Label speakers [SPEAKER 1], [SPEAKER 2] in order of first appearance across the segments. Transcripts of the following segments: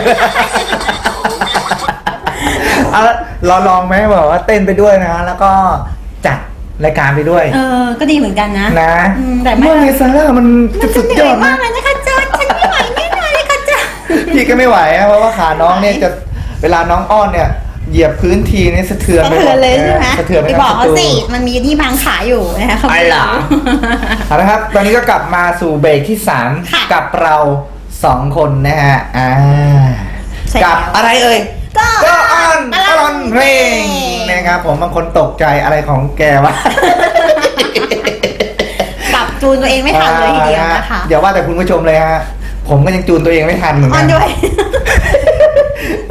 [SPEAKER 1] ดเอาเราลองไหมบอกว่าเต้นไปด้วยนะ แล้วก็จัดรายการไปด้วย
[SPEAKER 2] เออ ก็ดีเหมือนกันนะ
[SPEAKER 1] นะ
[SPEAKER 2] อืมแต่ไม่
[SPEAKER 1] เมื่อไงซาร่ามัน
[SPEAKER 2] มัน
[SPEAKER 1] สุ
[SPEAKER 2] จะ
[SPEAKER 1] ด
[SPEAKER 2] เหนื่
[SPEAKER 1] ย
[SPEAKER 2] อ
[SPEAKER 1] อยด
[SPEAKER 2] มา
[SPEAKER 1] นะ
[SPEAKER 2] กเลยนะคะจอนฉันไม่ไหวแน่นอนเลยค่ะจอน
[SPEAKER 1] พี่ก็ไม่ไหวนะเพราะว่าขาน้องเนี่ยจะเวลาน้องอ้อนเนี่ย เหยียบพื้นทีนี่สะเทือน
[SPEAKER 2] สะ
[SPEAKER 1] ไปหม
[SPEAKER 2] เทือ
[SPEAKER 1] ด
[SPEAKER 2] นเลยใช่ไหม
[SPEAKER 1] สะเทือนไป
[SPEAKER 2] ไป
[SPEAKER 1] ทั้ง
[SPEAKER 2] บอกเขา
[SPEAKER 1] สตู
[SPEAKER 2] สิมันมีนี่บางขาอยู่นะคะเขา
[SPEAKER 1] ไอ้
[SPEAKER 2] ไม่
[SPEAKER 1] หล่ะ
[SPEAKER 2] รู้
[SPEAKER 1] เอาละครับ ตอนนี้ก็กลับมาสู่เบรกที่สาม
[SPEAKER 2] ค่ะ
[SPEAKER 1] กับเรา สองคนนะฮะอ่า
[SPEAKER 2] ใช่
[SPEAKER 1] กับ
[SPEAKER 2] แล้ว
[SPEAKER 1] อะไรเอ่ย
[SPEAKER 2] ก็
[SPEAKER 1] ก็ออน
[SPEAKER 2] ต
[SPEAKER 1] ต
[SPEAKER 2] ล
[SPEAKER 1] ล
[SPEAKER 2] อ
[SPEAKER 1] อนน
[SPEAKER 2] เพ
[SPEAKER 1] เพ
[SPEAKER 2] ล
[SPEAKER 1] ล
[SPEAKER 2] ง
[SPEAKER 1] งนะครับผมบางคนตกใจอะไรของแกวะ
[SPEAKER 2] ปรับจูนตัวเองไม่ทันเลยทีเดียวนะคะ
[SPEAKER 1] เดี๋ยวว่าแต่คุณผู้ชมเลยฮะ ผมก็ยังจูนตัวเองไม่ทันเหมือน
[SPEAKER 2] อ
[SPEAKER 1] กั
[SPEAKER 2] อนน ด้วย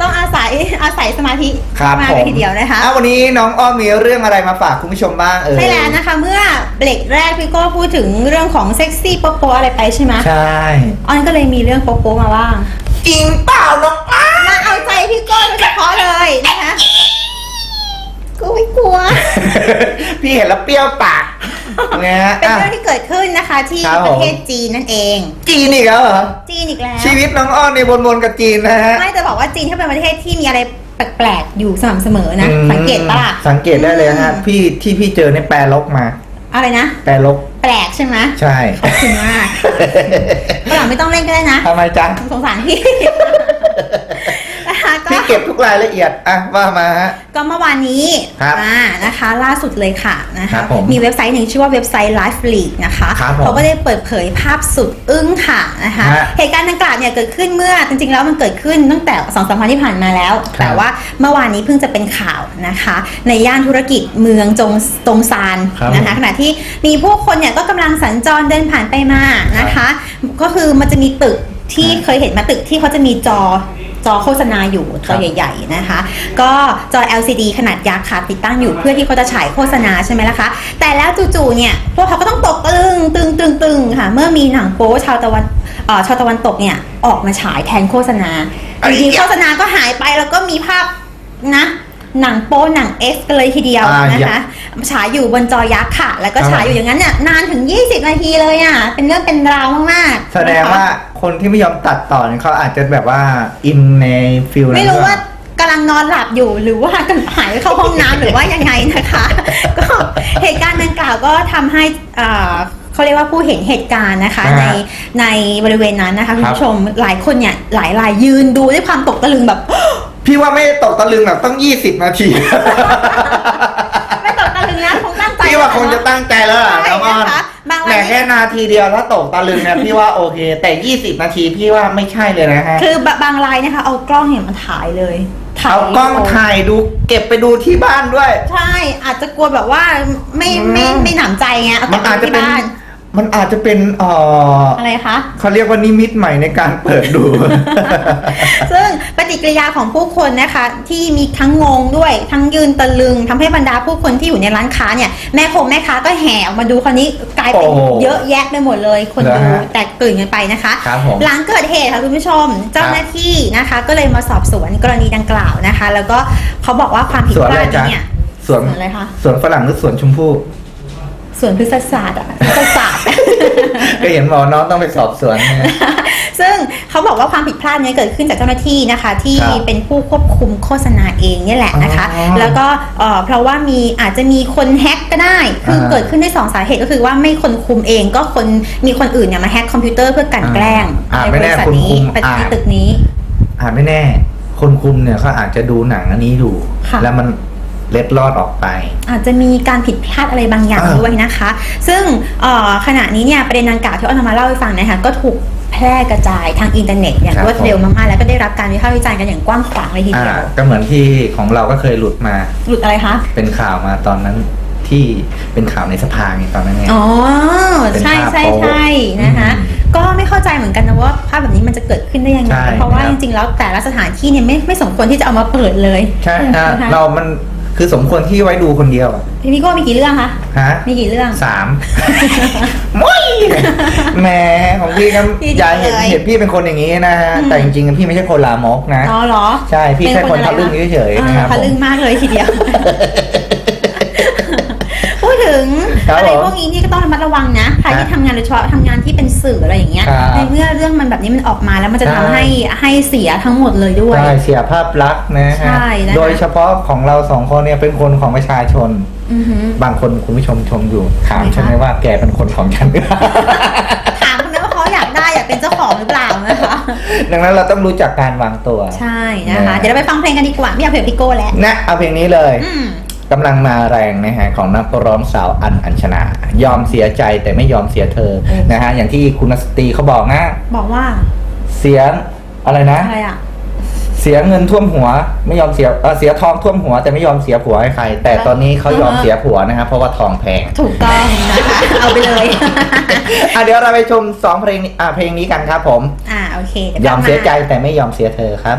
[SPEAKER 2] ต้องอาศัยอาศัยสมาธิ
[SPEAKER 1] ครับ
[SPEAKER 2] มาก
[SPEAKER 1] ผ
[SPEAKER 2] เลย
[SPEAKER 1] ม
[SPEAKER 2] ทีเดียวนะคะ
[SPEAKER 1] อ่วันนี้น้องอ้อมมีเรื่องอะไรมาฝากคุณผู้ชมบ้างเอ่ย
[SPEAKER 2] ใช่แล้วนะคะ เมื่อเบรกแรกพี่โก็พูดถึงเรื่องของเซ็กซี่โป๊ะๆอะไรไปใช่ไหม
[SPEAKER 1] ใช่
[SPEAKER 2] ออนก็เลยมีเรื่องโป๊ะๆมาบ้าง
[SPEAKER 1] จริงเปล่าน้องอ้อม
[SPEAKER 2] มาเอาใจพี่โก้โดยเฉพาะเลยนะคะกูไม่ก ลัว
[SPEAKER 1] พี่เห็นแล้วเปรี้ยวปากไงฮะ
[SPEAKER 2] เป็น
[SPEAKER 1] อะ
[SPEAKER 2] เรื่องที่เกิดขึ้นนะคะ ที่
[SPEAKER 1] ครับผม
[SPEAKER 2] ประเทศจีนนั่นเอง
[SPEAKER 1] จีนอีกแล้วเหรอ
[SPEAKER 2] จีนอีกแล้ว
[SPEAKER 1] ชีวิตน้องอ้อนในวนๆกับจีนนะฮะ
[SPEAKER 2] ไม่แต่บอกว่าจีนถ้าเป็นประเทศที่มีอะไรแปลกๆอยู่สม่ำเสมอนะ
[SPEAKER 1] อืม
[SPEAKER 2] สังเกตปะล่ะ
[SPEAKER 1] สังเกตได้เลยฮะ
[SPEAKER 2] อืม
[SPEAKER 1] พี่ที่พี่เจอในแปลลกมา
[SPEAKER 2] อะไรนะ
[SPEAKER 1] แปลลก
[SPEAKER 2] แปลกใช่ไหม
[SPEAKER 1] ใช่
[SPEAKER 2] ขอบคุณมาก ฝรั่งไม่ต้องเล่นก็ได้นะ
[SPEAKER 1] ทำไมจ๊ะ
[SPEAKER 2] สงสารพี่นะคะก็
[SPEAKER 1] พี่ เก็บทุกรายละเอียดอะว่ามาฮะ
[SPEAKER 2] ก็เมื่อวานนี้
[SPEAKER 1] ครับ
[SPEAKER 2] อ่านะคะ ล่าสุดเลยค่ะนะ
[SPEAKER 1] ครั
[SPEAKER 2] คะ
[SPEAKER 1] บผม
[SPEAKER 2] มีเว็บไซต์หนึ่งชื่อว่าเว็บไซต์ Life League นะคะ
[SPEAKER 1] ครับผม
[SPEAKER 2] เขาก็ได้เปิดเผยภาพสุดอึ้งค่ะนะคะ
[SPEAKER 1] ฮะ
[SPEAKER 2] เหตุการณ์ดังกล่าวเนี่ยเกิดขึ้นเมื่อจริงๆแล้วมันเกิดขึ้นตั้งแต่สองสามวันที่ผ่านมาแล้ว
[SPEAKER 1] ครับ
[SPEAKER 2] แต่ว่าเมื่อวานนี้เพิ่งจะเป็นข่าวนะคะ ในย่านธุรกิจเมืองจงตงซาน
[SPEAKER 1] ครับ
[SPEAKER 2] นะคะ ขณะที่มีผู้คนเนี่ยก็กำลังสัญจรเดินผ่านไปมานะคะ ก็คือมันจะมีตึกที่
[SPEAKER 1] ครับ
[SPEAKER 2] เคยเห็นมาตึกที่เขาจะมีจอ จอโฆษณาอยู่จ
[SPEAKER 1] ครั
[SPEAKER 2] อบใหญ่ๆนะคะ ก็จอ LCD ขนาดยักษ์ค่ะติดตั้งอยู่เพื่อที่เขาจะฉายโฆษณาใช่ไหมล่ะคะแต่แล้วจู่ๆเนี่ยพวกเขาก็ต้องตกตะลึงตึงตึงตึงค่ะเมื่อมีหนังโป๊ชาวตะวันเอ่อชาวตะวันตกเนี่ยออกมาฉายแทนโฆษณา
[SPEAKER 1] ไอ้
[SPEAKER 2] จริงๆ
[SPEAKER 1] ยะ
[SPEAKER 2] โฆษณาก็หายไปแล้วก็มีภาพนะหนังโป๊หนังเอสกันเลยทีเดียว
[SPEAKER 1] อ่า
[SPEAKER 2] นะคะฉายอยู่บนจอยักษ์ค่ะ แล้วก็
[SPEAKER 1] ครับ
[SPEAKER 2] ฉายอยู่อย่างนั้นน่ะนานถึง 20 นาทีเลยอะ เป็นเรื่องเป็นราวมากๆ
[SPEAKER 1] แสดง
[SPEAKER 2] นะคะ
[SPEAKER 1] ว่าคนที่ไม่ยอมตัดต่อเนี่ยเขาอาจจะแบบว่าอินในฟิลนั้น
[SPEAKER 2] ไม่รู้
[SPEAKER 1] ด้วย
[SPEAKER 2] ว่ากำลังนอนหลับอยู่หรือว่ากำลังหายไปเข้าห้องน้ำหรือว่ายังไงนะคะ ก็เหตุการณ์ดังกล่าวก็ทำให้อ่าเขาเรียกว่าผู้เห็นเหตุการณ์นะคะ
[SPEAKER 1] อ่า
[SPEAKER 2] ในในบริเวณนั้นนะคะคุณ
[SPEAKER 1] ครับ
[SPEAKER 2] ผู้ชมหลายคนเนี่ยหลายรายยืนดูด้วยความตกตะลึงแบบ
[SPEAKER 1] พี่ว่าไม่ได้ตกตะลึงแบบต้อง20นาที
[SPEAKER 2] ไม่ตกตะลึงนะคงตั้งใจ
[SPEAKER 1] พี่ว่าคงจะตั้งใจแล้วล่ะ
[SPEAKER 2] ใช่
[SPEAKER 1] น้องอ้อน
[SPEAKER 2] นะคะ บาง
[SPEAKER 1] แต่
[SPEAKER 2] ราย
[SPEAKER 1] แค่นาทีเดียวถ้าตกตะลึงเนี่ยพี่ว่าโอเค แต่ 20 นาทีพี่ว่าไม่ใช่เลยนะฮะ
[SPEAKER 2] คือบางรายนะคะ เอากล้องเนี่ยมาถ่ายเลยถ่าย
[SPEAKER 1] เอากล้องถ่ายดูเก็บไปดูที่บ้านด้วย
[SPEAKER 2] ใช่อาจจะกลัวแบบว่าไม่ไม่
[SPEAKER 1] อืม
[SPEAKER 2] ไม่หนำใจไงเอา
[SPEAKER 1] มัน
[SPEAKER 2] แต่
[SPEAKER 1] อาจจะ
[SPEAKER 2] ที่
[SPEAKER 1] เป็น
[SPEAKER 2] บ้าน
[SPEAKER 1] มันอาจจะเป็นเอ่อ
[SPEAKER 2] อะไรคะ
[SPEAKER 1] เขาเรียกว่านิมิตใหม่ในการเปิดดู
[SPEAKER 2] ซึ่งปฏิกิ ริยาของผู้คนนะคะ ที่มีทั้งงงด้วยทั้งยืนตะลึงทำให้บรรดาผู้คนที่อยู่ในร้านค้าเนี่ยแม่คงแม่ค้าก็แห่ออกมาดูคราวนี้กลายเป็น
[SPEAKER 1] โอ้
[SPEAKER 2] เยอะแยะไปหมดเลย คน
[SPEAKER 1] เหรอ
[SPEAKER 2] ดู
[SPEAKER 1] ฮะ
[SPEAKER 2] แตกตื่นกันไปนะคะ
[SPEAKER 1] ครับผม
[SPEAKER 2] หลังเกิดเหตุค่ะคุณผู้ชม เจ้าหน้าที่นะคะ ก็เลยมาสอบสวนกรณีดังกล่าวนะคะ แล้วก็เขาบอกว่าความผิด
[SPEAKER 1] สวน
[SPEAKER 2] พ
[SPEAKER 1] อะไร
[SPEAKER 2] ลาด
[SPEAKER 1] จ๊ะ
[SPEAKER 2] นี้เนี่ย
[SPEAKER 1] สวน
[SPEAKER 2] สวนอะไรคะ
[SPEAKER 1] สวนฝรั่งหรือสวนชมพู่
[SPEAKER 2] สวนพฤกษศาสตร์อะพฤกษศาสตร์
[SPEAKER 1] ก็เห็นบอกน้องต้องไปสอบสวนเนี่ย
[SPEAKER 2] ซึ่งเขาบอกว่าความผิดพลาดเนี้เกิดขึ้นจากเจ้าหน้าที่นะคะ ที่
[SPEAKER 1] ครับ
[SPEAKER 2] เป็นผู้ควบคุมโฆษณาเองเนี่ยแหละนะคะ
[SPEAKER 1] อ๋อ
[SPEAKER 2] แล้วก็เอ่อเพราะว่ามีอาจจะมีคนแฮ็กก็ได้ คือ
[SPEAKER 1] อ่า
[SPEAKER 2] เกิดขึ้นได้สองสาเหตุก็คือว่าไม่คนคุมเองก็คนมีคนอื่นเนี่ยมาแฮ็กคอมพิวเตอร์เพื่อกลันแกล้ง
[SPEAKER 1] อ่า
[SPEAKER 2] ใน
[SPEAKER 1] ไม่
[SPEAKER 2] บ
[SPEAKER 1] แน่
[SPEAKER 2] ริษัท
[SPEAKER 1] คน
[SPEAKER 2] นี้
[SPEAKER 1] คุม
[SPEAKER 2] เป็น
[SPEAKER 1] อ่า
[SPEAKER 2] ในตึกนี้
[SPEAKER 1] อ่าไม่แน่ คนคุมเนี่ยเขาอาจจะดูหนังอันนี้อยู่
[SPEAKER 2] ค่ะ
[SPEAKER 1] แล้วมัน เล็ดลอดออกไป
[SPEAKER 2] อาจจะมีการผิดพลาดอะไรบางอย่าง
[SPEAKER 1] อ่า
[SPEAKER 2] ด้วยนะคะ ซึ่งเอ่อขณะนี้เนี่ยประเด็นดังกล่าวที่อ้อนำมาเล่าให้ฟังนะคะก็ถูกแพร่กระจายทางอินเทอร์เน็ตอย่าง
[SPEAKER 1] ครับ
[SPEAKER 2] รวดเร็วมากๆแล้วก็ได้รับการวิพากษ์วิจารณ์กันอย่างกว้างขวางเลยที
[SPEAKER 1] อ่า
[SPEAKER 2] เดียว
[SPEAKER 1] ก็เหมือนที่ของเราก็เคยหลุดมา
[SPEAKER 2] หลุดอะไรคะ
[SPEAKER 1] เป็นข่าวมาตอนนั้นที่เป็นข่าวในสภาไงตอนนั้นไง
[SPEAKER 2] อ๋อ
[SPEAKER 1] เป็น
[SPEAKER 2] ใช่
[SPEAKER 1] ภาพ
[SPEAKER 2] ใช่
[SPEAKER 1] โป๊
[SPEAKER 2] ใช่นะคะ
[SPEAKER 1] อืม
[SPEAKER 2] ก็ไม่เข้าใจเหมือนกันนะว่าภาพแบบนี้มันจะเกิดขึ้นได้ยังไง
[SPEAKER 1] ใช่
[SPEAKER 2] เพราะว่า
[SPEAKER 1] ครับ
[SPEAKER 2] จริงๆแล้วแต่ละสถานที่เนี่ยไม่ไม่สมควรที่จะเอามาเปิดเลย
[SPEAKER 1] ใช่ฮะ
[SPEAKER 2] นะคะ
[SPEAKER 1] เรามัน คือสมควรที่ไว้ดูคนเดียวอะ
[SPEAKER 2] พี่พี่โก้มีกี่เรื่องคะ
[SPEAKER 1] ฮะ
[SPEAKER 2] มีกี่เรื่อง
[SPEAKER 1] สาม มุ้ยแหมของพี่ก็
[SPEAKER 2] พี่
[SPEAKER 1] ยายเห็น
[SPEAKER 2] เลย
[SPEAKER 1] เห็นพี่เป็นคนอย่างนี้นะฮะ
[SPEAKER 2] อืม
[SPEAKER 1] แต่จริงๆพี่ไม่ใช่คนลามกนะ
[SPEAKER 2] อ๋อเหรอ
[SPEAKER 1] ใช่พี่แค่คนทะลึ่งเฉยๆนะครับ
[SPEAKER 2] ทะลึ่ง
[SPEAKER 1] ผม
[SPEAKER 2] มากเลยทีเดียวพูดถึง
[SPEAKER 3] ครับ
[SPEAKER 2] อะไร
[SPEAKER 3] ผม
[SPEAKER 2] พวกนี้ที่ก็ต้องระมัดระวังนะใครที่
[SPEAKER 3] ครับ
[SPEAKER 2] ทำงานโดยเฉพาะทำงานที่เป็นสื่ออะไรอย่างเงี้ย
[SPEAKER 3] ครับ
[SPEAKER 2] ในเมื่อเรื่องมันแบบนี้มันออกมาแล้วมันจะ
[SPEAKER 3] ใช่
[SPEAKER 2] ทำให้ให้เสียทั้งหมดเลยด้วย
[SPEAKER 3] ใช่เสียภาพลักษณ์นะ
[SPEAKER 2] ใช่
[SPEAKER 3] ฮะ
[SPEAKER 2] นะคะ
[SPEAKER 3] โดยเฉพาะของเราสองคนเนี่ยเป็นคนของประชาชน
[SPEAKER 2] อือหือ
[SPEAKER 3] บางคนคุณผู้ชมชมอยู่ถาม
[SPEAKER 2] ทำไมคะ
[SPEAKER 3] ใช่ไหมว่าแกเป็นคนของฉัน
[SPEAKER 2] ถามคนนั้นว่าเขาอยากได้อยากเป็นเจ้าของหรือเปล่านะคะ
[SPEAKER 3] ดังนั้นเราต้องรู้จักการวางตัว
[SPEAKER 2] ใช่นะคะ
[SPEAKER 3] นะ
[SPEAKER 2] เดี๋ยวเราไปฟังเพลงกันดีกว่าไม่อยากเพลงพี่โก้แล้ว
[SPEAKER 3] นะเอาเพลงนี้เลย
[SPEAKER 2] อืม
[SPEAKER 3] กำลังมาแรงนะฮะของนักร้องสาวอันอัญชนายอมเสียใจแต่ไม่ยอมเสียเธอ
[SPEAKER 2] เออ
[SPEAKER 3] นะฮะอย่างที่คุณสตรีเขาบอกนะ
[SPEAKER 2] บอกว่า
[SPEAKER 3] เสียอะไรนะ
[SPEAKER 2] อะไรอะ
[SPEAKER 3] เสียเงินท่วมหัว ไม่ยอมเสียเออเสียทองท่วมหัว แต่ไม่ยอมเสียผัวให้ใคร แต่ตอนนี้เขายอมเสียผัวนะครับเพราะว่าทองแพง
[SPEAKER 2] ถูกต้องนะคะเอาไปเลย
[SPEAKER 3] อะเดี๋ยวเราไปชมสองเพลงนี้อะเพลงนี้กันครับผม
[SPEAKER 2] อ่าโอเคดี๋ว
[SPEAKER 3] ยอมเสียใจ
[SPEAKER 2] กลับ
[SPEAKER 3] แต่ไม่ยอมเสียเธอครับ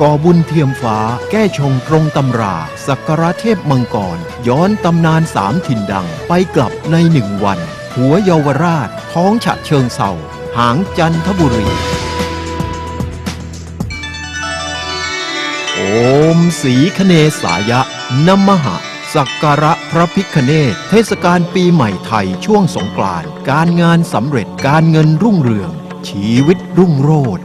[SPEAKER 4] ก่อบุญเทียมฟ้า แก้ชงตรงตำรา สักการะเทพมังกร ย้อนตำนานสามถิ่นดัง ไปกลับในหนึ่งวัน หัวเยาวราช ท้องฉะเชิงเศร้าหางจันทบุรี โอมสีคเนสายะนมหะสักการะพระพิคเนศเทศกาลปีใหม่ไทยช่วงสงกรานต์การงานสำเร็จการเงินรุ่งเรือง ชีวิตรุ่งโรจน์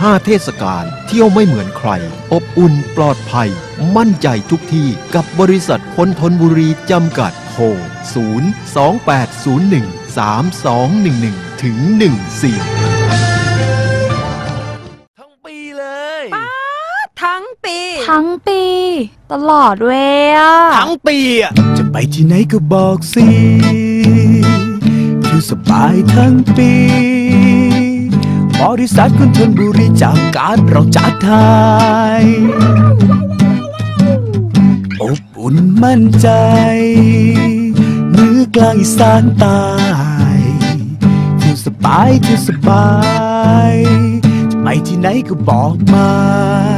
[SPEAKER 4] ห้าเทศกาลเที่ยวไม่เหมือนใคร อบอุ่นปลอดภัย มั่นใจทุกที่กับบริษัทคนทนบุรีจำกัดโทร0 2 8 0 1 3 2 1 1 ถึง 14
[SPEAKER 5] ทั้งปีเลย
[SPEAKER 6] ทั้งปี
[SPEAKER 7] ทั้งปี ตลอดเวยอะ
[SPEAKER 5] ทั้งปีอะ
[SPEAKER 8] จะไปที่ไหนก็บอกสิ อยู่สบายทั้งปี บริษัทคุณทนบุรีจากการเราจัดไทยอบอุ่นมั่นใจเหนือกลางอีสานใต้เที่ยวสบายเที่ยวสบายจะไปที่ไหนก็บอกมา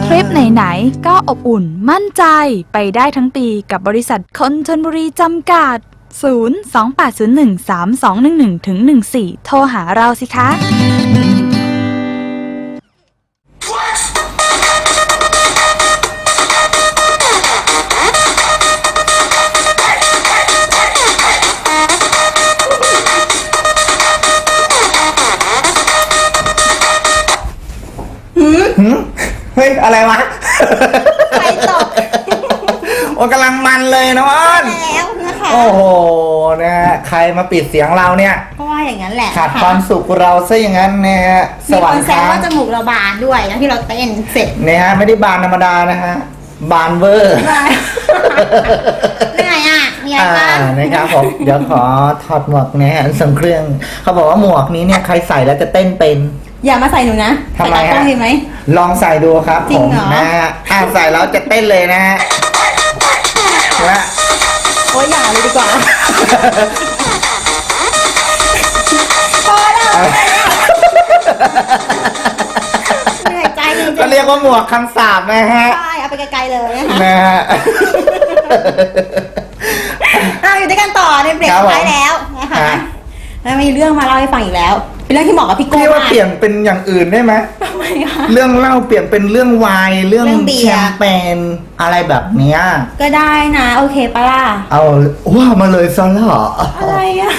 [SPEAKER 7] ทริปไหนๆก็อบอุ่นมั่นใจไปได้ทั้งปีกับบริษัทคนชนบุรีจำกัด 0 2 8 0 1 3 2 1 1ถึง14 โทรหาเราสิคะ
[SPEAKER 1] เฮ้ยอะไรวะ
[SPEAKER 2] ใครตก
[SPEAKER 1] โอ้กำลังมันเลยนะอ้อน
[SPEAKER 2] แล้วนะคะ
[SPEAKER 1] โอ้โหนะฮะใครมาปิดเสียงเราเนี่ย
[SPEAKER 2] ก็ว่าอย่างนั้นแหละ
[SPEAKER 1] ขาด
[SPEAKER 2] นะคะ
[SPEAKER 1] ความสุขเราซะอย่างนั้นนะฮะส
[SPEAKER 2] มี
[SPEAKER 1] วร
[SPEAKER 2] ค
[SPEAKER 1] ร
[SPEAKER 2] น
[SPEAKER 1] ค์
[SPEAKER 2] แซว
[SPEAKER 1] ค้าง
[SPEAKER 2] ว่าจมูกเราบานด้วยแล้วที่เราเต้นเสร็จ
[SPEAKER 1] เนี่ยฮะไม่ได้บานธรรมดานะฮะบานเวอร์
[SPEAKER 2] เหนื่อยอะมีอะไร
[SPEAKER 1] อ่า
[SPEAKER 2] บ้าง
[SPEAKER 1] นะครับผม เดี๋ยวขอถอดหมวกนะฮะส่งเครื่อง เขาบอกว่าหมวกนี้เนี่ยใครใส่แล้วจะเต้นเป็น
[SPEAKER 2] อย่ามาใส่หนูนะ
[SPEAKER 1] ทำไม
[SPEAKER 2] ใส่ตา
[SPEAKER 1] ฮะ
[SPEAKER 2] โต้ดีไหม
[SPEAKER 1] ลองใส่ดูครับ
[SPEAKER 2] จริ
[SPEAKER 1] ผ
[SPEAKER 2] ง
[SPEAKER 1] ม
[SPEAKER 2] เหรอ
[SPEAKER 1] นะฮะอ่าใส่แล้วจะเต้นเลยนะฮะและ
[SPEAKER 2] โอ้ยอย่าเลยดีกว่าพอแล้วเหนื่อยใจจริง
[SPEAKER 1] ก็
[SPEAKER 2] ๆ
[SPEAKER 1] เรียกว่าหมวกคำสาบนะฮะ
[SPEAKER 2] ใช่เอาไปไกลๆเลยนะคะ
[SPEAKER 1] นะฮะ
[SPEAKER 2] อะอยู่ด้วยกันต่อในเบรก
[SPEAKER 1] ครับ
[SPEAKER 2] สุดท้าย
[SPEAKER 1] ผม
[SPEAKER 2] แล้วนะคะ
[SPEAKER 1] ฮะ
[SPEAKER 2] แล้วมีเรื่องมาเล่าให้ฟังอีกแล้ว เป็นเรื่องที่เหมาะกับพี่โก้
[SPEAKER 1] พี่ว่ามา
[SPEAKER 2] ก
[SPEAKER 1] เปลี่ยนเป็นอย่างอื่นได้ไหม
[SPEAKER 2] ทำไมคะ
[SPEAKER 1] เรื่องเล่าเปลี่ยนเป็นเรื่องไวน์เรื่อง
[SPEAKER 2] เรื่องเบี
[SPEAKER 1] แช
[SPEAKER 2] ยร์
[SPEAKER 1] มเปญอะไรแบบเนี้ย
[SPEAKER 2] ก็ได้นะ โอเคปะล่ะ
[SPEAKER 1] เอาว่ามาเลยซะเหรอ
[SPEAKER 2] อะไรอะ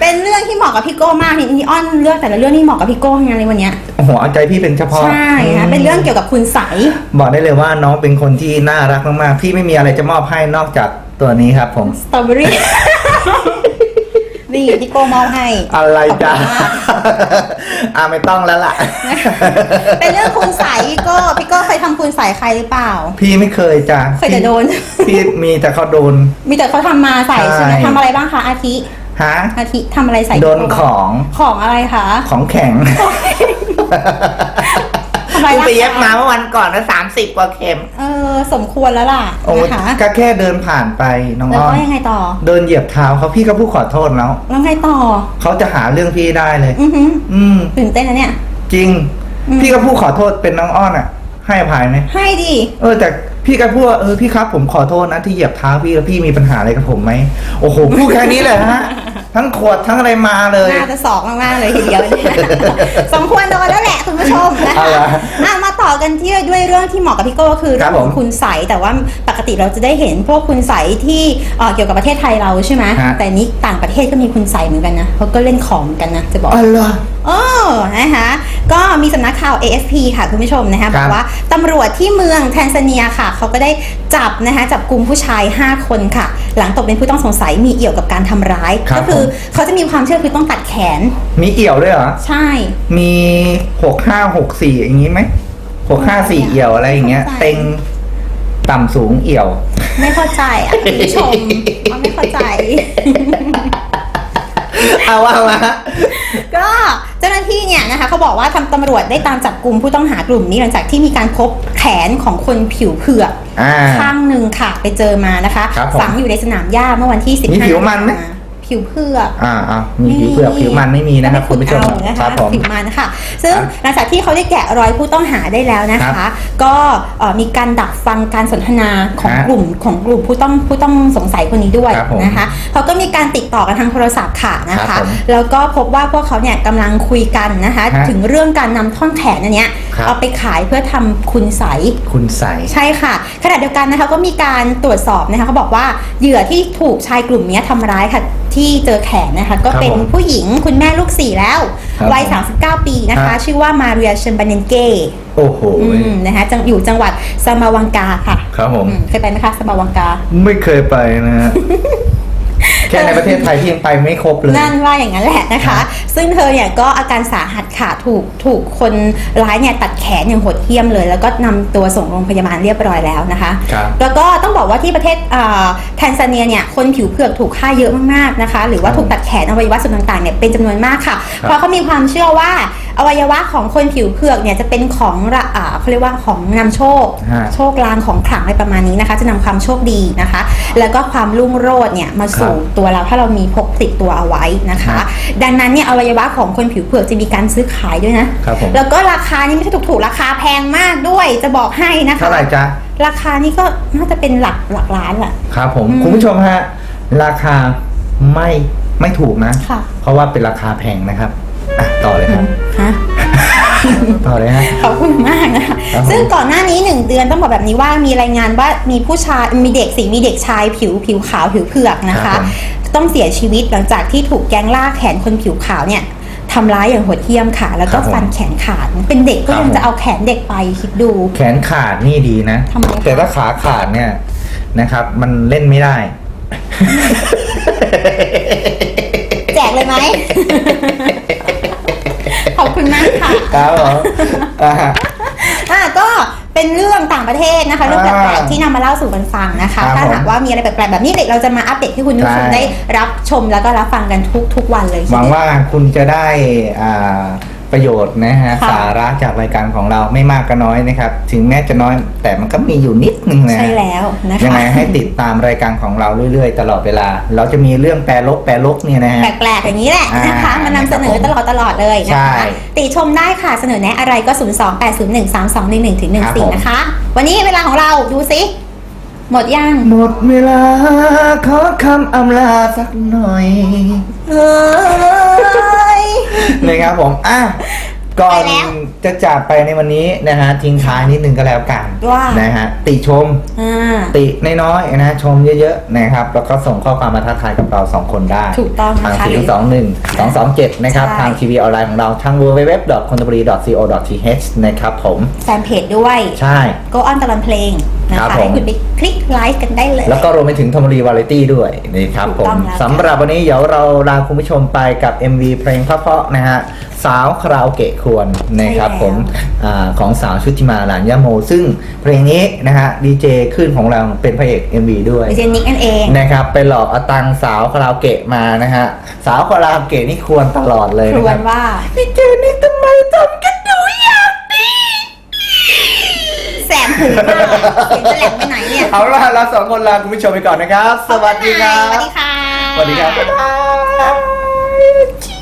[SPEAKER 2] เป็นเรื่องที่เหมาะกับพี่โก้มากนี่นี่อ้อนเลือกแต่ละเรื่องที่เหมาะกับพี่โก้ทั้งนั้นเลยวันเนี้ย
[SPEAKER 1] โอ้โหเอาใจพี่เป็นเฉพาะ
[SPEAKER 2] ใช่ค่ะเป็นเรื่องเกี่ยวกับคุณใสย
[SPEAKER 1] บอกได้เลยว่าน้องเป็นคนที่น่ารักมากๆพี่ไม่มีอะไรจะมอบให้นอกจากตัวนี้ครับผม
[SPEAKER 2] สตรอเบอรี่ นี่พี่โก้มอบให้
[SPEAKER 1] อะไรจ้ะ
[SPEAKER 2] ขอบคุณมาก
[SPEAKER 1] อ่าไม่ต้องแล้วล่ะ
[SPEAKER 2] เป็นเรื่องคุณใสยพี่โก้พี่โก้เคยทำคุณใสยใครหรือเปล่า
[SPEAKER 1] พี่ไม่เคยจ้ะ
[SPEAKER 2] เคยแต่โดน
[SPEAKER 1] พี่มีแต่เขาโดน
[SPEAKER 2] มีแต่เขาทำมาใส่ใช่ไหม
[SPEAKER 1] ใช่
[SPEAKER 2] ทำอะไรบ้างคะอาทิ
[SPEAKER 1] ฮะ
[SPEAKER 2] อาทิทำอะไรใส่
[SPEAKER 1] โดน
[SPEAKER 2] พี่โก้
[SPEAKER 1] ของ
[SPEAKER 2] ของอะไรคะ
[SPEAKER 1] ของแข็ง
[SPEAKER 2] ทำไม
[SPEAKER 1] กู
[SPEAKER 2] ล่ะ
[SPEAKER 1] ไปเย็บมาเมื่อวันก่อนนะสามสิบกว่าเข็ม
[SPEAKER 2] เออ สมควรแล้วล่ะ
[SPEAKER 1] โอ้
[SPEAKER 2] นะคะ
[SPEAKER 1] ก็แค่เดินผ่านไปน้อง
[SPEAKER 2] แล้ว
[SPEAKER 1] อ้อ
[SPEAKER 2] ก็
[SPEAKER 1] น
[SPEAKER 2] ยังไงต่อ
[SPEAKER 1] เดินเหยียบเท้าเขาพี่ก็พูดขอโทษแล้ว
[SPEAKER 2] แล้วไงต่อ
[SPEAKER 1] เขาจะหาเรื่องพี่ได้เลย
[SPEAKER 2] อือหือ
[SPEAKER 1] อืม
[SPEAKER 2] ตื่นเต้นนะเนี่ย
[SPEAKER 1] จริง
[SPEAKER 2] อืม
[SPEAKER 1] พี่ก็พูดขอโทษเป็นน้องอ้อนอะ ให้อภัยไหม
[SPEAKER 2] ให้ดิ
[SPEAKER 1] เออแต่ พี่ก็พูดว่าเออพี่ครับผมขอโทษนะที่เหยียบเท้าพี่แล้วพี่มีปัญหาอะไรกับผมไหมโอ้โหพูดแค่นี้เลยฮะทั้งขวดทั้งอะไรมาเลย
[SPEAKER 2] น่าจะสอกมากๆเลยทีเดียวเนี่ยสมควรโดนแล้วแหละคุณผู้ชมนะ
[SPEAKER 1] เอา
[SPEAKER 2] คะ
[SPEAKER 1] ละ
[SPEAKER 2] อะมาต่อกันที่ด้วยเรื่องที่เหมาะกับพี่โก้ก็คือ
[SPEAKER 1] ค
[SPEAKER 2] เรื่
[SPEAKER 1] รั
[SPEAKER 2] อบง
[SPEAKER 1] ผม
[SPEAKER 2] ของคุณใสแต่ว่าปกติเราจะได้เห็นพวกคุณใสที่เอ่อเกี่ยวกับประเทศไทยเราใช่ไหม
[SPEAKER 1] ฮะ
[SPEAKER 2] แต่นี้ต่างประเทศก็มีคุณใสเหมือนกันนะเขาก็เล่นของเหมือนกันนะจะบอก
[SPEAKER 1] อ๋อเหรอ
[SPEAKER 2] โอ้นะคะ ก็มีสำนักข่าว AFP ค่ะคุณผู้ชมนะคะ
[SPEAKER 1] ครับ
[SPEAKER 2] บอกว่าตำรวจที่เมืองแทนซาเนียค่ะ เขาก็ได้จับนะคะจับกลุ่มผู้ชาย 5 คนค่ะ หลังตกเป็นผู้ต้องสงสัยมีเอี่ยวกับการทำร้าย
[SPEAKER 1] ครับ
[SPEAKER 2] ก็คือ
[SPEAKER 1] ผม
[SPEAKER 2] เขาจะมีความเชื่อคือต้องตัดแขน
[SPEAKER 1] มีเอี่ยวด้วยเหรอ
[SPEAKER 2] ใช่
[SPEAKER 1] มีหกห้าหกสี่อย่างนี้ไหมหกห้าสี่เอี่ยวอะไรอย่างเงี้ย
[SPEAKER 2] ไม่เข้าใจ
[SPEAKER 1] เต็งต่ำสูงเอี่ยว
[SPEAKER 2] ไม่เข้าใจอะคุณผู้ชมว่าไม่เข้าใจ
[SPEAKER 1] เอาว่ามา
[SPEAKER 2] ก็เจ้าหน้าที่เนี่ยนะคะเขาบอกว่าทำตำรวจได้ตามจับกลุ่มผู้ต้องหากลุ่มนี้หลังจากที่มีการพบแขนของคนผิวเผือก
[SPEAKER 1] อ่า
[SPEAKER 2] ข้างหนึ่งค่ะไปเจอมานะคะ
[SPEAKER 1] ครับผม
[SPEAKER 2] ฝังอยู่ในสนามหญ้าเมื่อวันที่15
[SPEAKER 1] มีผิวมันไหม
[SPEAKER 2] ผิวเผือก
[SPEAKER 1] อ่าอ่ามีผิวเปลือกผิวมันไม่มีนะครับคุณผู้ชม
[SPEAKER 2] เอานะ
[SPEAKER 1] ครั
[SPEAKER 2] คะ
[SPEAKER 1] บผม
[SPEAKER 2] ผิวมันค่ะ ซึ่ง
[SPEAKER 1] ครับ
[SPEAKER 2] หลังจากที่เขาได้แกะรอยผู้ต้องหาได้แล้วนะ
[SPEAKER 1] ครั
[SPEAKER 2] คะ
[SPEAKER 1] บ
[SPEAKER 2] ก็เอ่อมีการดักฟังการสนทนาของ
[SPEAKER 1] ฮะ
[SPEAKER 2] กลุ่มของกลุ่มผู้ต้องผู้ต้องสงสัยคนนี้ด้วย
[SPEAKER 1] ครับผม
[SPEAKER 2] นะคะเขาก็มีการติดต่อกันทางโทรศัพท์ค่ะนะ
[SPEAKER 1] ครั
[SPEAKER 2] คะ
[SPEAKER 1] บผม
[SPEAKER 2] แล้วก็พบว่าพวกเขาเนี่ยกำลังคุยกันนะคะ
[SPEAKER 1] ฮะ
[SPEAKER 2] ถึงเรื่องการนำท่อนแขนอันเนี้ย
[SPEAKER 1] ครับ
[SPEAKER 2] เอาไปขายเพื่อทำคุณใสย
[SPEAKER 1] คุณใส
[SPEAKER 2] ใช่ค่ะขณะเดียวกันนะคะก็มีการตรวจสอบนะคะเขาบอกว่าเหยื่อที่ถูกชายกลุ่มนี้ทำร้ายค่ะ ที่เจอแขนนะคะ ก็
[SPEAKER 1] ครับ
[SPEAKER 2] เป็น
[SPEAKER 1] ผม
[SPEAKER 2] ผู้หญิงคุณแม่ลูกสี่แล้ว
[SPEAKER 1] ครับ
[SPEAKER 2] วัย
[SPEAKER 1] ผม
[SPEAKER 2] 39 ปีนะคะ
[SPEAKER 1] ฮะ
[SPEAKER 2] ชื่อว่ามาเรียเชมบาเนนเก้
[SPEAKER 1] โอ้โห
[SPEAKER 2] อืมนะคะจังอยู่จังหวัดซามาวังกาค่ะ
[SPEAKER 1] ครับผม
[SPEAKER 2] อืมเคยไปไหมคะซามาวังกา
[SPEAKER 1] ไม่เคยไปนะฮะ แค่ในประเทศไทยที่ยังไปไม่ครบเลย
[SPEAKER 2] นั่นว่าอย่างนั้นแหละนะคะ ซึ่งเธอเนี่ยก็อาการสาหัสค่ะถูกถูกคนร้ายเนี่ยตัดแขนอย่างโหดเหี้ยมเลย แล้วก็นำตัวส่งโรงพยาบาลเรียบร้อยแล้วนะคะ
[SPEAKER 1] ครับ
[SPEAKER 2] แล้วก็ต้องบอกว่าที่ประเทศอ่าแทนซาเนียเนี่ยคนผิวเผือกถูกฆ่าเยอะมากๆนะคะ หรือว่าถูกตัดแขนอวัยวะส่วนต่างๆเนี่ยเป็นจำนวนมากค่ะ เพราะเขามีความเชื่อว่า อวัยวะของคนผิวเผือกเนี่ยจะเป็นของระอ่าเขาเรียกว่าของนำโชค
[SPEAKER 1] ฮะ
[SPEAKER 2] โชคลางของขลังอะไรประมาณนี้นะคะ จะนำความโชคดีนะคะ แล้วก็ความรุ่งโรจน์เนี่ยมาสู่ตัวเราถ้าเรามีพกติดตัวเอาไว้นะคะ ดังนั้นเนี่ยอวัยวะของคนผิวเผือกจะมีการซื้อขายด้วยนะ
[SPEAKER 1] ครับผม
[SPEAKER 2] แล้วก็ราคานี่ไม่ใช่ถูกๆ ราคาแพงมากด้วยจะบอกให้นะคะ
[SPEAKER 1] เท่าไหร่จ๊ะ
[SPEAKER 2] ราคานี่ก็น่าจะเป็นหลักหลักล้านแหละ
[SPEAKER 1] ครับผม
[SPEAKER 2] อืม
[SPEAKER 1] คุณผู้ชมฮะ ราคาไม่ไม่ถูกนะ
[SPEAKER 2] ค่ะ
[SPEAKER 1] เพราะว่าเป็นราคาแพงนะครับ อะต่อเลยครับ
[SPEAKER 2] ฮะ
[SPEAKER 1] ต่อเลยฮะ
[SPEAKER 2] ขอบคุณมากนะคะ
[SPEAKER 1] ครับผม
[SPEAKER 2] ซึ่งก่อนหน้านี้หนึ่งเดือนต้องบอกแบบนี้ว่ามีรายงานว่ามีผู้ชายมีเด็กสิมีเด็กชายผิวผิวขาวผิวเผือกนะ
[SPEAKER 1] ครั
[SPEAKER 2] คะ
[SPEAKER 1] บผม
[SPEAKER 2] ต้องเสียชีวิตหลังจากที่ถูกแก๊งล่าแขนคนผิวขาวเนี่ยทำร้ายอย่างโหดเหี้ยมค่ะ แล้วก็ฟันแขนขาดเป็นเด็กก็
[SPEAKER 1] ครับ
[SPEAKER 2] ยัง
[SPEAKER 1] ผม
[SPEAKER 2] จะเอาแขนเด็กไปคิดดู
[SPEAKER 1] แขนขาดนี่ดีนะ
[SPEAKER 2] ทำไมคะ
[SPEAKER 1] แต่ถ้าขาขาดเนี่ยนะครับ มันเล่นไม่ได้
[SPEAKER 2] แจกเลยไหม ขอบคุณมากค่ะ
[SPEAKER 1] ครับผมอ่า
[SPEAKER 2] อะก็เป็นเรื่องต่างประเทศนะคะ เรื่องแปลก
[SPEAKER 1] อ่า
[SPEAKER 2] ๆที่นำมาเล่าสู่กันฟังนะคะ
[SPEAKER 1] ครับ
[SPEAKER 2] ถ้า
[SPEAKER 1] ผม
[SPEAKER 2] หากว่ามีอะไรแปลกๆแบบนี้เด็กเราจะมาอัปเดตให้คุณผู้ชม
[SPEAKER 1] ใช่
[SPEAKER 2] ได้รับชมแล้วก็รับฟังกันทุกทุกๆวันเลย
[SPEAKER 1] ห
[SPEAKER 2] ใช่
[SPEAKER 1] วัง
[SPEAKER 2] ไหม
[SPEAKER 1] ว่าคุณจะได้อ่า ประโยชน์นะฮะ
[SPEAKER 2] ค่ะ
[SPEAKER 1] สาระจากรายการของเราไม่มากก็น้อยนะครับ ถึงแม้จะน้อยแต่มันก็มีอยู่นิดนึงนะ
[SPEAKER 2] ใช่แล้วนะคะ
[SPEAKER 1] ยังไงให้ติดตามรายการของเราเรื่อยๆ ตลอดเวลา เราจะมีเรื่องแปรลกแปรลกเนี่ยนะฮะ
[SPEAKER 2] แปลกๆอย่างนี้แหละนะคะ
[SPEAKER 1] อ่าม
[SPEAKER 2] มานำเสนอตลอดตลอดเลยนะ
[SPEAKER 1] ใช่
[SPEAKER 2] คะติชมได้ค่ะเสนอแนะอะไรก็ 0 2 8 0 1 3 2 1 1ถึง
[SPEAKER 1] ครับผม
[SPEAKER 2] 14 นะคะ วันนี้เวลาของเราดูสิ หมดยัง
[SPEAKER 1] หมดเวลาขอคำอำลาสักหน่อย
[SPEAKER 2] เฮ้ย
[SPEAKER 1] นะครับผมอะ ก่อน
[SPEAKER 2] ไปแล้ว
[SPEAKER 1] จะจากไปในวันนี้นะฮะทิ้งท้ายนิดนึงก็แล้วกัน
[SPEAKER 2] ว่า
[SPEAKER 1] นะฮะติชม
[SPEAKER 2] อ่า
[SPEAKER 1] ติน้อยๆนะชมเยอะๆนะครับแล้วก็ส่งข้อความมาทักทายกับเราสองคนได้
[SPEAKER 2] ถูกต้อง
[SPEAKER 1] ทาง
[SPEAKER 2] นะคะ
[SPEAKER 1] สี่สองหนึ่งสองสองเจ็ดนะครับ
[SPEAKER 2] ใช่
[SPEAKER 1] ทางทีวีออนไลน์ของเราทาง w w w c o n t e m p o r a r y co th นะครับผม
[SPEAKER 2] แฟนเพจด้วย
[SPEAKER 1] ใช่
[SPEAKER 2] Go on ตลอดเพลงนะ
[SPEAKER 1] ครั
[SPEAKER 2] คะ
[SPEAKER 1] บผม
[SPEAKER 2] ให้คุณไปคลิกไลค์กันได้เลย
[SPEAKER 1] แล้วก็รวมไปถึงทอมรีวาไรตี้ด้วยนะครับ
[SPEAKER 2] ถูก
[SPEAKER 1] ผ
[SPEAKER 2] ต้อ
[SPEAKER 1] ม
[SPEAKER 2] งแล้ว
[SPEAKER 1] สำหรับวันนี้เดี๋ยวเราลาคุณผู้ชมไปกับ MV เพลงเพราะๆนะฮะ สาวคาราโอเกะควรนะครับผมอาของสาวชุติมาหลานยะโม ซึ่งเพลงนี้นะฮะดีเจขึ้นของเราเป็นพระเอก MV ด้วย
[SPEAKER 2] ดิเจนิกนั่นเอง
[SPEAKER 1] นะครับไปหลอกเอาตังค์สาวคาราโอเกะมานะฮะสาวคาราโอเกะนี่ควรตลอดเลย
[SPEAKER 2] คร
[SPEAKER 1] นะ
[SPEAKER 2] ว
[SPEAKER 1] ครั
[SPEAKER 2] น
[SPEAKER 1] บ
[SPEAKER 2] ว่า
[SPEAKER 1] พี่เจนี่ทำไมทำกันหนูอย่างนี้
[SPEAKER 2] แสบหูมากเสียงจะแหลมไปไหนเนี่ย
[SPEAKER 1] เอาล่ะเราสองคนลาคุณผู้ชมไปก่อนนะครับ สวัสดีครับ
[SPEAKER 2] สวัสดีค่ะ
[SPEAKER 1] สวัสดีครับบ๊ายบาย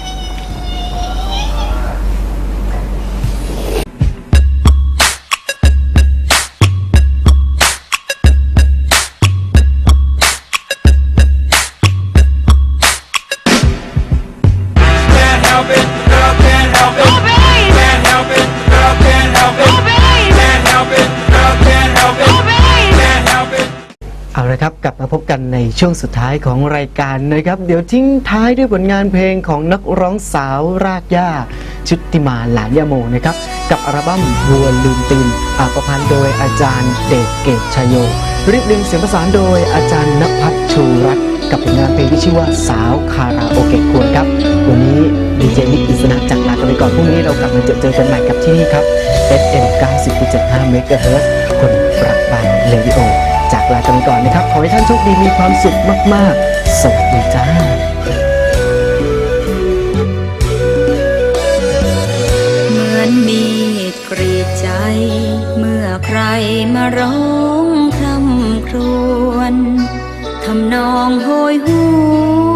[SPEAKER 9] กลับมาพบกันในช่วงสุดท้ายของรายการนะครับ เดี๋ยวทิ้งท้ายด้วยผลงานเพลงของนักร้องสาวรากหญ้าชุติมาหลานยาโมนะครับ กับอัลบั้มบัวลืมตีนอาประพันธ์โดยอาจารย์เดชเกตชยโยริบดึงเสียงประสานโดยอาจารย์นภัทรชูรัตน์กับผลงานเพลงที่ชื่อว่าสาวคาราโอเกะควรครับ วันนี้ดีเจนิกอิสนะจากลากันไปก่อนพรุ่งนี้เรากลับมาเจอเจอกันใหม่กับที่นี่ครับ FM 90.75 MHz คนรักบ้านเรดิโอ จากลากันก่อนนะครับ ขอให้ท่านโชคดีมีความสุขมาก ๆ สวัสดีจ้า
[SPEAKER 10] เหมือนมีดกรีดใจ เมื่อใครมาร้องคร่ำครวญทำนองโหยหวน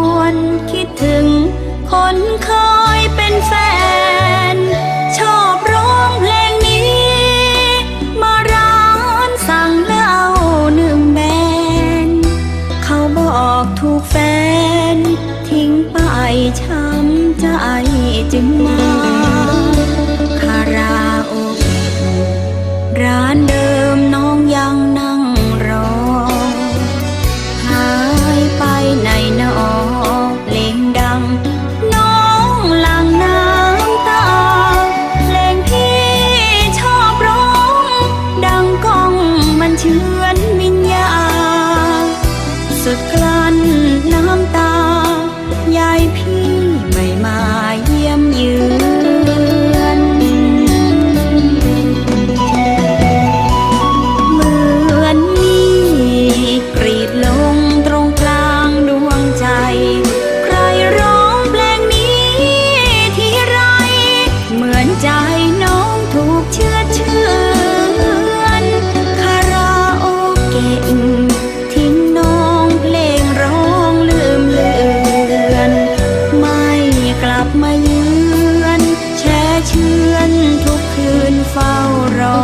[SPEAKER 10] อน แช่เชือนทุกคืนเฝ้ารอ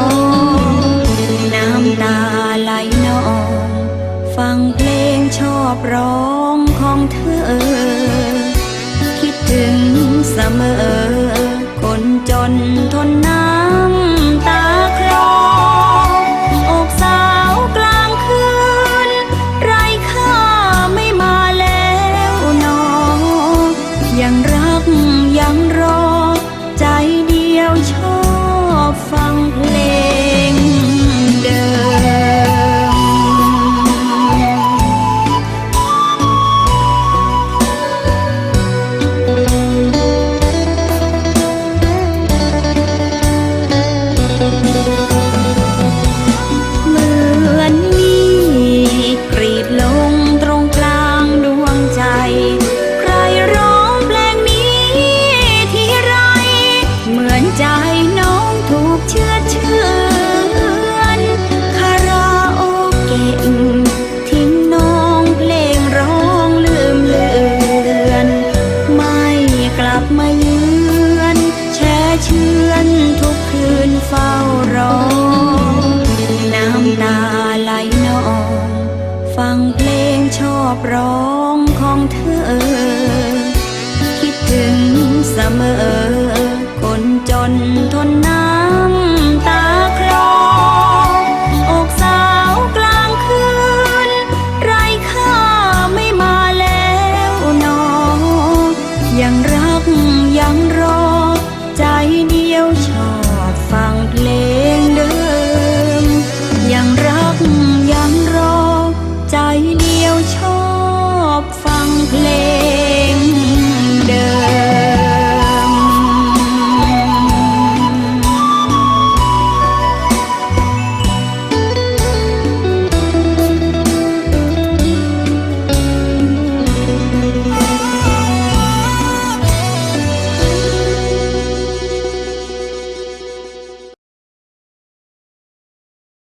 [SPEAKER 10] น้ำตาไหลนอง ฟังเพลงชอบร้องของเธอ คิดถึงเสมอ คนจนทน